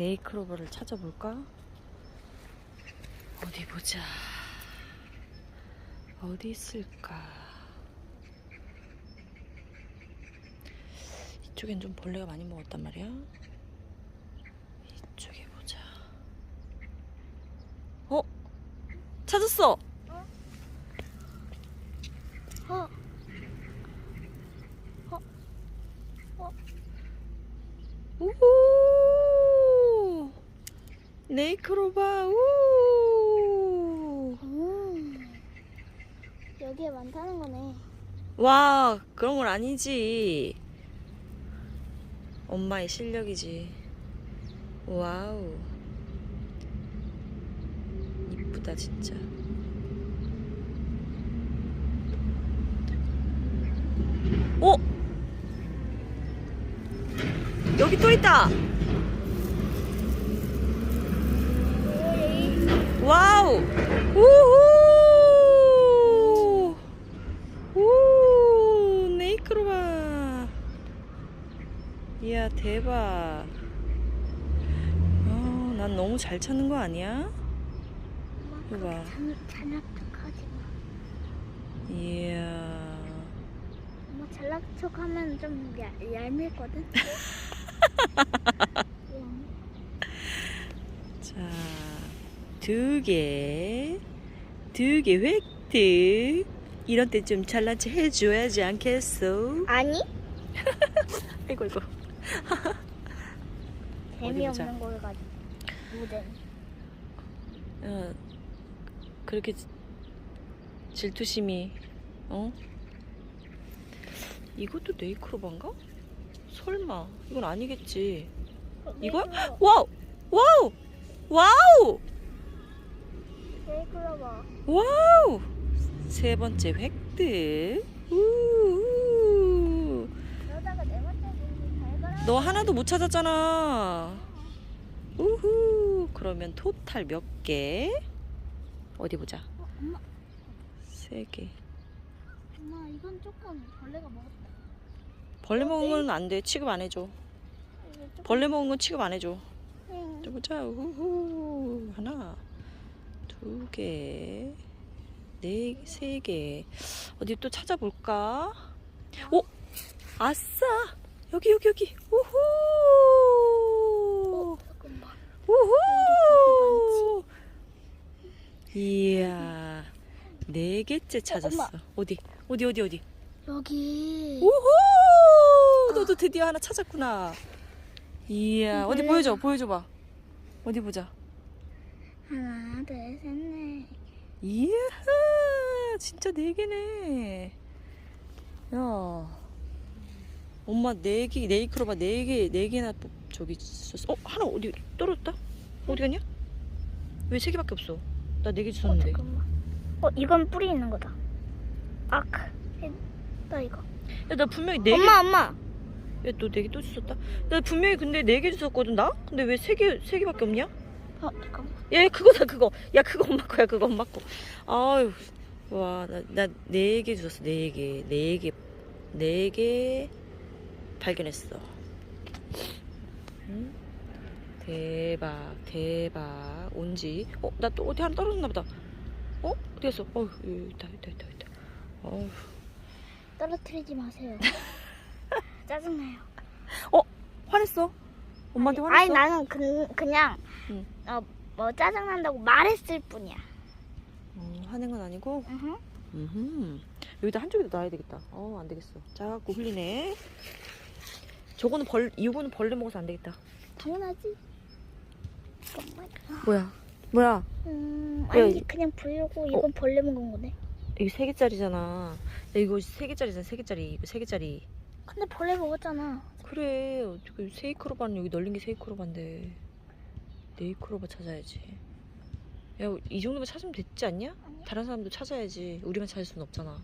네이크로버를 찾아볼까? 어디 보자. 어디 있을까? 이쪽엔 좀 벌레가 많이 먹었단 말이야. 이쪽에 보자. 어? 찾았어! 어. 어. 어. 우후! 네이크로바, 우! 음. 여기에 많다는 거네. 와, 그런 건 아니지. 엄마의 실력이지. 와우. 이쁘다, 진짜. 어? 여기 또 있다! 와우! 우후! 우 네이크로바 이야 대박 어, 난 너무 잘 찾는 거 아니야? 이거 봐 마. 이야 엄마 잔악척하면 좀 얄, 얄밉거든. 음. 자 두 개 두 개 획득 이런 때 좀 잘난 체 해줘야지 않겠어? 아니? 아이고 보자. 재미없는 걸 가지고. 무대. 어, 그렇게 지- 질투심이 어? 이것도 네이크로반가? 설마 이건 아니겠지 이거야? 와우! 와우! 와우! 네이클로버. 와우! 세 번째 획득 우우. 그러다가 네 번째 공잘 가라. 너 하나도 못 찾았잖아 우후 그러면 토탈 몇 개? 어디 보자 어, 엄마, 세 개 엄마 이건 조금 벌레가 먹었다. 벌레 먹은 건 안 돼. 취급 안 해줘. 이거 조금. 벌레 먹은 건 취급 안 해줘. 응. 자 보자. 우후. 하나, 두 개, 네, 세 개. 어디 또 찾아볼까? 오, 아싸. 여기 여기 여기. 우후. 어, 잠깐만. 우후. 이야, 네 개째 찾았어. 엄마. 어디? 어디 어디 어디? 여기. 우후! 너도 드디어 하나 찾았구나. 이야, 어디 벌레가- 보여줘, 보여줘봐. 어디 보자. 하나, 둘, 셋, 넷. 이야, 진짜 네 개네. 야, 엄마 네 개, 네 이크로바 네 개, 네 개나 뽑- 저기 있었어. 어, 하나 어디 떨어졌다? 어디 갔냐? 왜 세 개밖에 없어? 나 네 개 어, 주웠는데. 잠깐만. 어, 이건 뿌리 있는 거다. 악. 나 이거. 야, 나 분명히 네 개. 엄마, 엄마. 야, 너네개또 주웠다? 나 분명히 근데 네 개 주웠거든, 나? 근데 왜 세 개, 세 개밖에 없냐? 어, 잠깐만. 야, 야, 그거다, 그거. 야, 그거 엄마 거야, 그거 엄마 거. 아유, 와, 나, 나, 네 개 주웠어, 네 개. 네 개, 네 개 발견했어. 응? 대박, 대박. 온지. 어, 나 또 어디 하나 떨어졌나 보다. 어? 어디 갔어? 어휴, 있다, 있다, 있다, 있다. 어휴. 떨어뜨리지 마세요. 짜증나요. 화냈어? 엄마한테 화냈어? 아니, 나는 그, 그냥, 응. 어, 뭐, 짜증난다고 말했을 뿐이야. 어, 화낸 건 아니고? 으흠. 음, 여기다 한쪽에다 놔야 되겠다. 어, 안 되겠어. 자꾸 흘리네. 저거는 벌, 이거는 벌레 먹어서 안 되겠다. 당연하지. 잠깐만. 뭐야? 뭐야? 음, 왜, 아니, 이- 그냥 보려고 이건 벌레 먹은 거네. 이거 세 개짜리잖아. 야, 이거 세 개짜리잖아. 세 개짜리. 세 개짜리. 근데 벌레 먹었잖아. 그래. 어떻게 세이크로바는 여기 널린 게 세이크로바인데. 네이크로바 찾아야지. 야, 이 정도면 찾으면 됐지 않냐? 아니야. 다른 사람도 찾아야지. 우리만 찾을 수는 없잖아.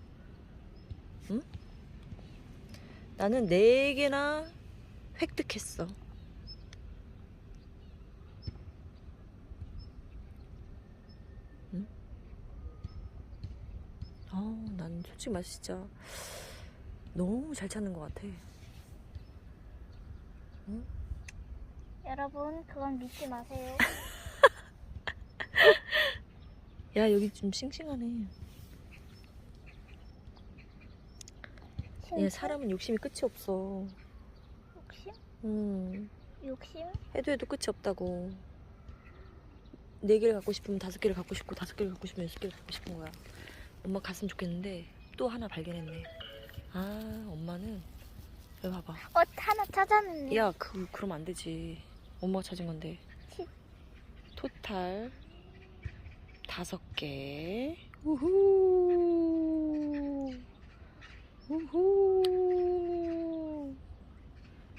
응? 나는 네 개나 획득했어. 응? 아, 난 솔직히 말 진짜 너무 잘 찾는 것 같아. 여러분 그건 믿지 마세요. 야 여기 좀 싱싱하네. 얘 진짜? 사람은 욕심이 끝이 없어. 욕심? 음 욕심? 해도 해도 끝이 없다고. 네 개를 갖고 싶으면 다섯 개를 갖고 싶고 다섯 개를 갖고 싶으면 여섯 개를 갖고 싶은 거야. 엄마 갔으면 좋겠는데 또 하나 발견했네. 아 엄마는 왜 봐봐. 어 하나 찾았는데. 야, 그 그러면 안 되지. 엄마가 찾은 건데. 치. 토탈 다섯 개. 우후. 우후.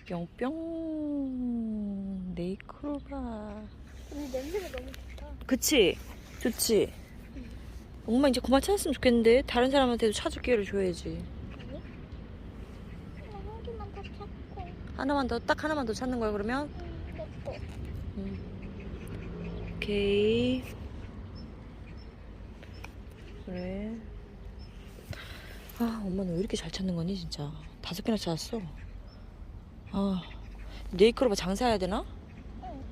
뿅뿅. 네이크로바. 근데 냄새가 너무 좋다. 그치? 좋지? 엄마 이제 그만 찾았으면 좋겠는데 다른 사람한테도 찾을 기회를 줘야지. 아니? 하나 한 개만 더 찾고. 하나만 더, 딱 하나만 더 찾는 거야 그러면? 음. 오케이. 그래. 아, 엄마는 왜 이렇게 잘 찾는 거니, 진짜. 다섯 개나 찾았어. 아, 네이크로바 장사해야 되나? 응.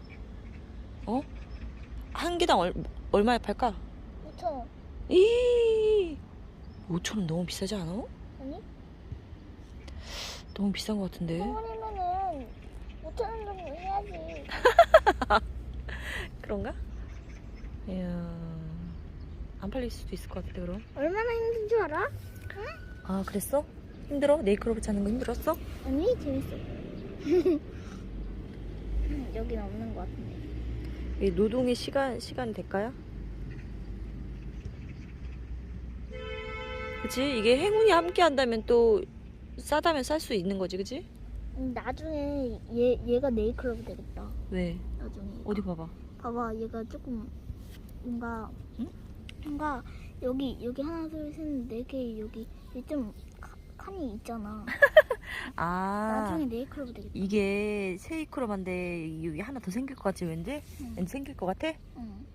어? 한 개당 얼, 얼마에 팔까? 5천 원. 이 5천 원 너무 비싸지 않아? 아니? 너무 비싼 것 같은데. 성원이면은 5천 원 정도 해야지. 그런가? 이야, 안 팔릴 수도 있을 것 같은데, 그럼. 얼마나 힘든 줄 알아? 아, 그랬어? 힘들어? 네이크로바 찾는 거 힘들었어? 아니 재밌어. 음, 여긴 없는 것 같은데. 이 노동의 시간 시간 될까요? 그치? 이게 행운이 함께 한다면 또 싸다면 쌀수 있는 거지, 그치? 음, 나중에 얘 얘가 네이클럽 되겠다. 왜? 나중에. 어디 봐봐. 봐봐 얘가 조금 뭔가 응? 뭔가 여기 여기 하나 둘셋네개 여기 좀 카- 칸이 있잖아. 아, 나중에 네이클럽 되겠다. 이게 세이크로만데 여기 하나 더 생길 것 같지, 왠지? 응. 왠지 생길 것 같아? 응.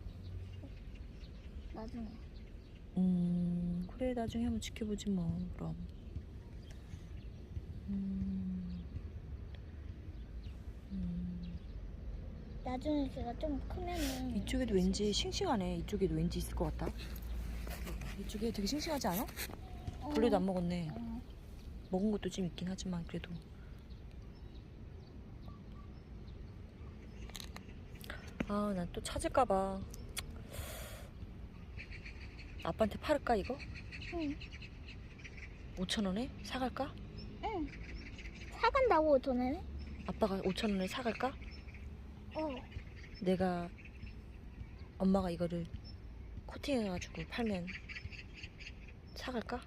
나중에. 음, 그래, 나중에 한번 지켜보지 뭐, 그럼. 음, 음. 나중에 걔가 좀 크면은 이쪽에도 왠지 싱싱하네. 이쪽에도 왠지 있을 것 같다. 이쪽에 되게 싱싱하지 않아? 어, 벌레도 안 먹었네. 어. 먹은 것도 좀 있긴 하지만 그래도. 아, 난 또 찾을까 봐. 아빠한테 팔을까 이거? 응. 5천 원에 사갈까? 응. 사간다고 전에는? 아빠가 5천 원에 사갈까? 어. 내가 엄마가 이거를 코팅해가지고 팔면 사갈까?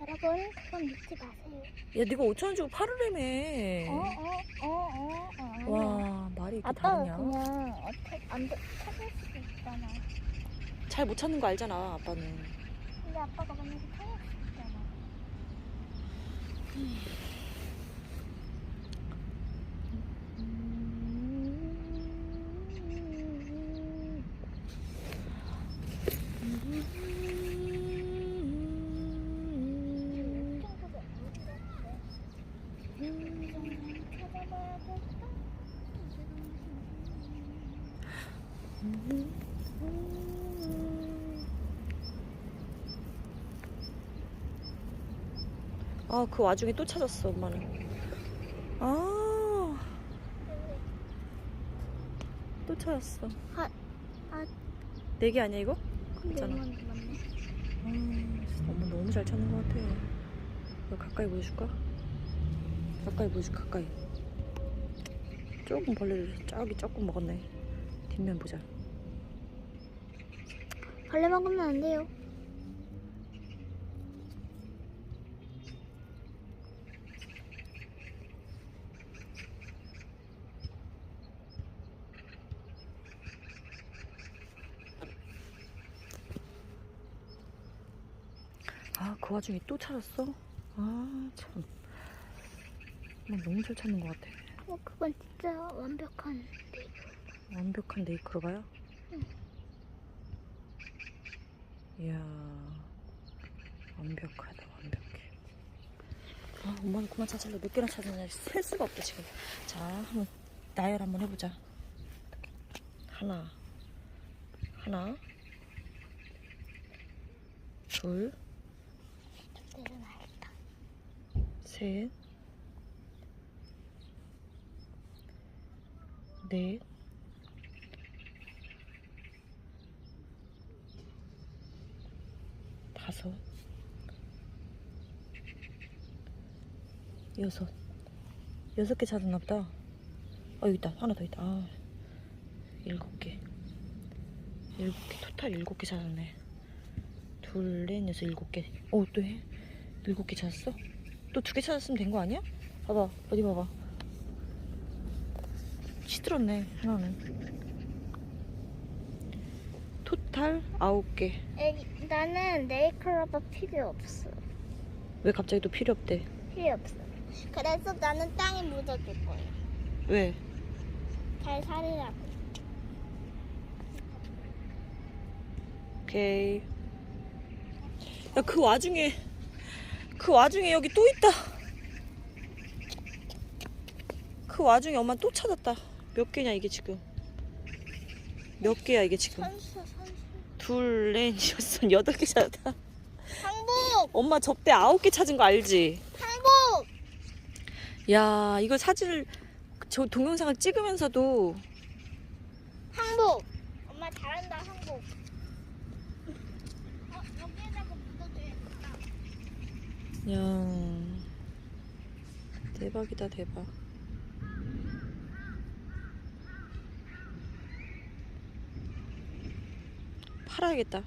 여러분 그건 믿지 마세요. 야, 네가 5천 원 주고 어, 팔으래며. 어, 어, 어, 어. 와, 말이 이렇게 아빠가 다르냐? 그냥 어떻게 안 돼- 찾을 수도 있잖아. 잘 못 찾는 거 알잖아, 아빠는. 근데 아빠가 만약에 찾을 수 있잖아. 아, 그 와중에 또 찾았어, 엄마는. 아. 또 찾았어. 아, 아. 네 개 아니야, 이거? 있잖아. 아, 진짜 엄마 너무 잘 찾는 것 같아. 이거 가까이 보여줄까? 가까이 보여줄까, 가까이. 조금 벌레를 저기 조금 먹었네. 뒷면 보자. 벌레 먹으면 안 돼요. 아, 그 와중에 또 찾았어? 아, 참. 엄마 너무 잘 찾는 것 같아. 어, 그건 진짜 완벽한. 완벽한 네이크로바야? 응. 이야, 완벽하다, 완벽해. 아, 엄마는 그만 찾을래. 몇 개나 찾았냐. 셀 수가 없다, 지금. 자, 한번 나열 한번 해보자. 하나, 하나, 둘, 셋, 넷, 다섯, 여섯. 여섯 개 찾았나 보다. 아, 여기 있다. 하나 더 있다. 아, 일곱 개. 일곱 개. 토탈 일곱 개 찾았네. 둘, 넷, 여섯, 일곱 개. 어, 또 해? 일곱 개 찾았어? 또 두 개 찾았으면 된 거 아니야? 봐봐. 어디 봐봐. 시들었네. 하나는. 토탈 아홉 개. 애기, 나는 네이클로버 필요 없어. 왜 갑자기 또 필요 없대? 필요 없어. 그래서 나는 땅에 묻어줄 거야. 왜? 잘 살으라고. 오케이. 야, 그 와중에, 그 와중에 여기 또 있다. 그 와중에 엄마 또 찾았다. 몇 개냐, 이게 지금. 몇 개야, 이게 지금. 선수, 선수. 둘, 넷, 여섯, 여덟 개 찾았다. 항복! 엄마 접대 아홉 개 찾은 거 알지? 항복! 야, 이거 사진을, 저 동영상을 찍으면서도 항복! 엄마 잘한다, 항복. 어, 여기에다가 묻어줘야겠다. 야 대박이다 대박. 팔아야겠다